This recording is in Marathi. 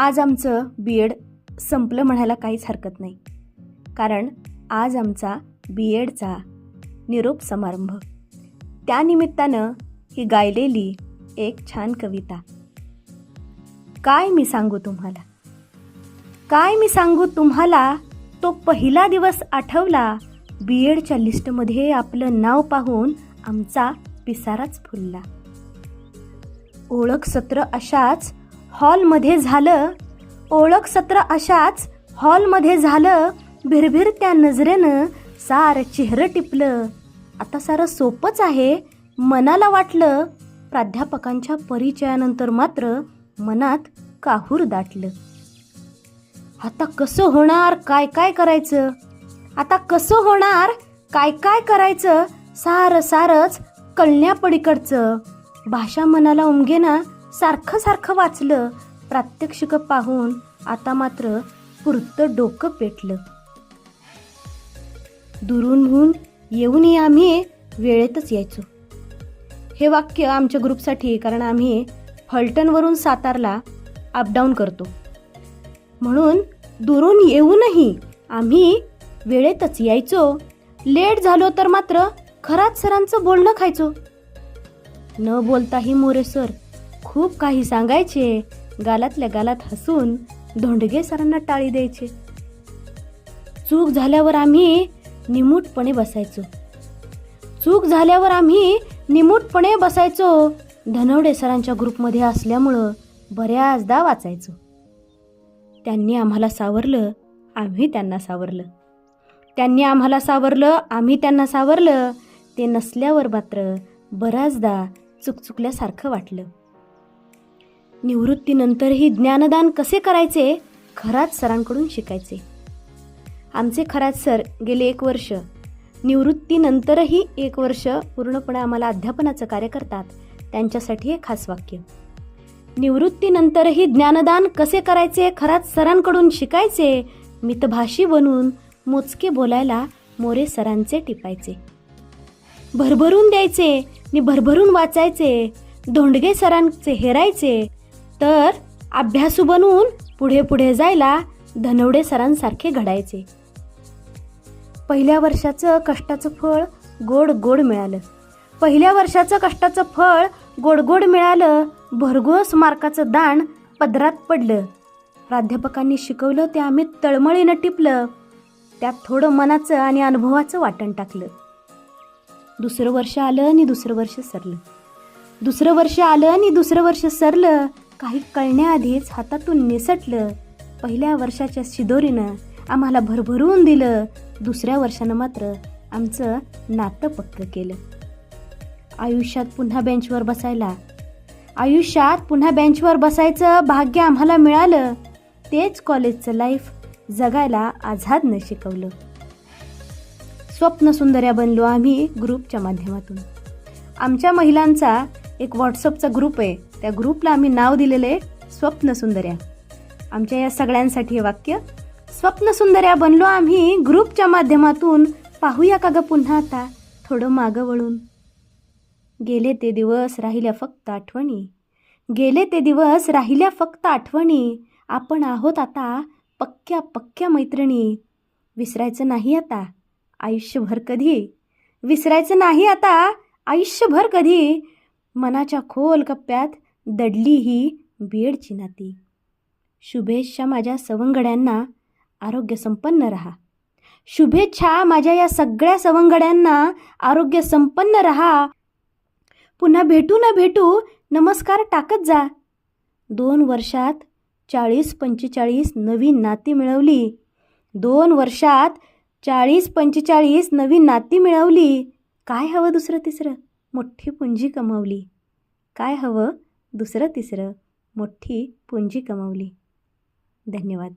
आज आमचं बी एड संपलं म्हणायला काहीच हरकत नाही. कारण आज आमचा बी एडचा निरोप समारंभ. त्यानिमित्तानं ही गायलेली एक छान कविता. काय मी सांगू तुम्हाला? काय मी सांगू तुम्हाला? तो पहिला दिवस आठवला. बी एडच्या लिस्टमध्ये आपलं नाव पाहून आमचा पिसाराच फुलला. ओळख सत्र अशाच हॉलमध्ये झालं ओळख सत्र अशाच हॉलमध्ये झालं भिरभिर त्या नजरेनं सारं चेहरं टिपलं. आता सारं सोपंच आहे मनाला वाटलं प्राध्यापकांच्या परिचयानंतर मात्र मनात काहूर दाटलं. आता कसं होणार काय काय करायचं? आता कसं होणार काय काय करायचं? सारं सारंच कळण्यापडीकडचं भाषा मनाला उमगेना सारखं सारखं वाचलं प्रात्यक्षिक पाहून आता मात्र पुरतं डोकं पेटलं. दुरूनहून येऊनही आम्ही वेळेतच यायचो. हे वाक्य आमच्या ग्रुपसाठी कारण आम्ही फलटणवरून सातारला अपडाऊन करतो. म्हणून दुरून येऊनही आम्ही वेळेतच यायचो. लेट झालो तर मात्र खराच सरांचं बोलणं खायचो. न बोलताही मोरे सर खूप काही सांगायचे. गालातल्या गालात हसून धोंडगे सरांना टाळी द्यायचे. चूक झाल्यावर आम्ही निमूटपणे बसायचो. चूक झाल्यावर आम्ही निमूटपणे बसायचो. धनवडे सरांच्या ग्रुपमध्ये असल्यामुळं बऱ्याचदा वाचायचो. त्यांनी आम्हाला सावरलं आम्ही त्यांना सावरलं. त्यांनी आम्हाला सावरलं आम्ही त्यांना सावरलं. ते नसल्यावर मात्र बऱ्याचदा चुकचुकल्यासारखं वाटलं. निवृत्तीनंतरही ज्ञानदान कसे करायचे? खरात सरांकडून शिकायचे. आमचे खरात सर गेले एक वर्ष. निवृत्तीनंतरही एक वर्ष पूर्णपणे आम्हाला अध्यापनाचं कार्य करतात. त्यांच्यासाठी हे खास वाक्य. निवृत्तीनंतरही ज्ञानदान कसे करायचे? खरात सरांकडून शिकायचे. मितभाषी बनून मोजके बोलायला मोरे सरांचे टिपायचे. भरभरून द्यायचे. नि भरभरून वाचायचे. धोंडगे सरांचे हेरायचे. तर अभ्यासू बनवून पुढे पुढे जायला धनवडे सरांसारखे घडायचे. पहिल्या वर्षाचं कष्टाचं फळ गोड गोड मिळालं. पहिल्या वर्षाचं कष्टाचं फळ गोड गोड मिळालं. भरघोस मार्काचं दाण पदरात पडलं. प्राध्यापकांनी शिकवलं ते आम्ही तळमळीनं टिपलं. त्यात थोडं मनाचं आणि अनुभवाचं वाटण टाकलं. दुसरं वर्ष आलं आणि दुसरं वर्ष सरलं. दुसरं वर्ष आलं आणि दुसरं वर्ष सरलं. काही कळण्याआधीच हातातून निसटलं. पहिल्या वर्षाच्या शिदोरीनं आम्हाला भरभरून दिलं. दुसऱ्या वर्षानं मात्र आमचं नातं पक्क केलं. आयुष्यात पुन्हा बेंचवर बसायला. आयुष्यात पुन्हा बेंचवर बसायचं भाग्य आम्हाला मिळालं. तेच कॉलेजचं लाईफ जगायला आझादनं शिकवलं. स्वप्न सुंदर्या बनलो आम्ही ग्रुपच्या माध्यमातून. आमच्या महिलांचा एक व्हॉट्सअपचा ग्रुप आहे. त्या ग्रुपला आम्ही नाव दिलेले स्वप्न सुंदर्या. आमच्या या सगळ्यांसाठी हे वाक्य स्वप्न सुंदर्या बनलो आम्ही ग्रुपच्या माध्यमातून. पाहूया का ग पुन्हा आता थोडं मागं वळून. गेले ते दिवस राहिल्या फक्त आठवणी. गेले ते दिवस राहिल्या फक्त आठवणी. आपण आहोत आता पक्क्या पक्क्या मैत्रिणी. विसरायचं नाही आता आयुष्यभर कधी? विसरायचं नाही आता आयुष्यभर कधी? मनाच्या खोल कप्प्यात दडली ही बीएडची नाती शुभेच्छा माझ्या सवंगड्यांना. आरोग्य संपन्न रहा. शुभेच्छा माझ्या या सगळ्या सवंगड्यांना. आरोग्य संपन्न रहा. पुन्हा भेटू ना भेटू. नमस्कार टाकत जा. दोन वर्षात चाळीस पंचेचाळीस नवीन नाती मिळवली. दोन वर्षात चाळीस पंचेचाळीस नवीन नाती मिळवली. काय हवं दुसरं तिसरं? मोठी पुंजी कमवली. काय हवं? दुसरं तिसरं मोठी पुंजी कमावली. धन्यवाद.